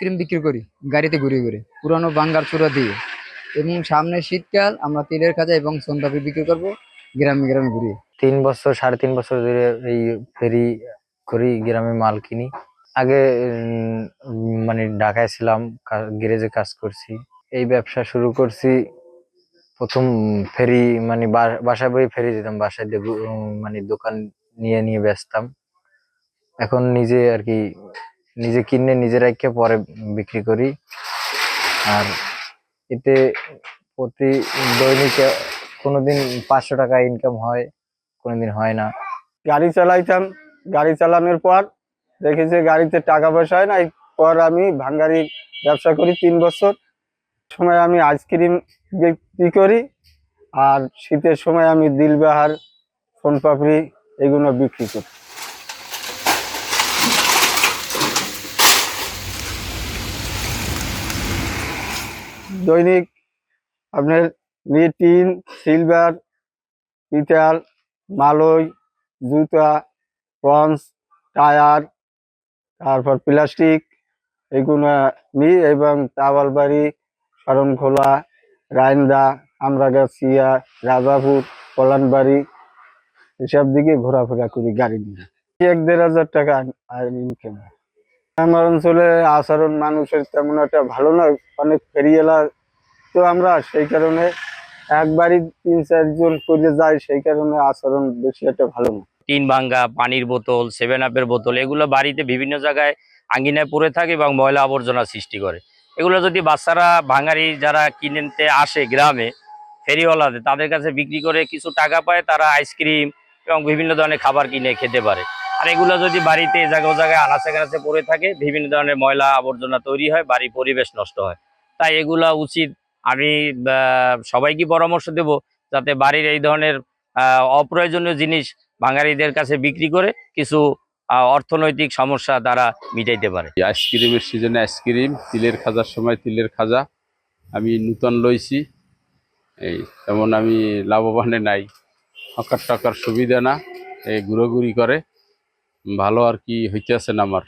Ice cream বিক্রি করি, গাড়িতে ঘুরে ঘুরে পুরানো বাঙ্গার চূড়া দিয়ে। এবং সামনে শীতকাল, আমরা তেলের খাজা এবং সন্ধ্যাপি বিক্রি করব, গ্রামে গ্রামে ঘুরিয়ে। তিন বছর, সাড়ে তিন বছর ধরে এই ফেরি করি, গ্রামে মাল কিনি। আগে মানে ঢাকায় ছিলাম গ্যারেজে কাজ করছি। এই ব্যবসা শুরু করছি, প্রথম ফেরি মানে বাসায় বই ফেরি দিতাম, বাসায় মানে দোকান নিয়ে নিয়ে বেচতাম এখন নিজে আর কি নিজে কিনে নিজে রাখে পরে বিক্রি করি। আর এতে প্রতি দৈনিক কোনোদিন পাঁচশো টাকা ইনকাম হয়, কোনোদিন হয় না। গাড়ি চালাইতাম, গাড়ি চালানোর পর দেখি যে গাড়িতে টাকা পয়সা হয় না পর আমি ভাঙ্গারি ব্যবসা করি তিন বছর। সময় আমি আইসক্রিম বিক্রি করি আর শীতের সময় আমি দিলবাহার, সোনপাপড়ি এগুলো বিক্রি করি। দৈনিক আপনার টিন সিলভার, পিতাল, মালই, জুতা পঞ্চ টায়ার, তারপর প্লাস্টিক এগুলো নিই এবং তাওয়ালবাড়ি, শরণখোলা রায়ন্দা আমরাগাছিয়া, রাজাপুর কলানবাড়ি এসব দিকে ঘোরাফেরা করি গাড়ি নিয়ে। এক দেড় হাজার টাকা ইনকাম আমার অঞ্চলে আচরণ মানুষের তেমন একটা ভালো নয়, অনেক ফেরিয়েলা তো আমরা সেই কারণে একবারই তিন চারজন করে যাই, সেই কারণে আচরণ বেশি একটা ভালো না। টিন ভাঙ্গা, পানির বোতল সেভেন আপের বোতল, এগুলো বাড়িতে বিভিন্ন জায়গায় আঙ্গিনায় পড়ে থাকে এবং ময়লা আবর্জনা সৃষ্টি করে। এগুলো যদি বাচ্চারা, ভাঙারি যারা কিনতে আসে গ্রামে, ফেরিওয়ালাদের, তাদের কাছে বিক্রি করে কিছু টাকা পায়, তারা আইসক্রিম এবং বিভিন্ন ধরনের খাবার কিনে খেতে পারে। আর এগুলো যদি বাড়িতে জায়গায় জায়গায় আনাচে কানাচে পড়ে থাকে, বিভিন্ন ধরনের ময়লা আবর্জনা তৈরি হয়, বাড়ির পরিবেশ নষ্ট হয়। তাই এগুলা উচিত আমি সবাইকে পরামর্শ দেব যাতে বাড়ির এই ধরনের অপ্রয়োজনীয় জিনিস বাঙালিদের কাছে বিক্রি করে কিছু অর্থনৈতিক সমস্যা তারা মিটাইতে পারে। আইসক্রিমের সিজনে আইসক্রিম, তিলের খাজার সময় তিলের খাজা। আমি নূতন লইছি। এই তেমন আমি লাভবানে নাই। হকার টাকার সুবিধা না। এই ঘুরোঘুরি করে। ভালো আর কি হইতেছে না আমার।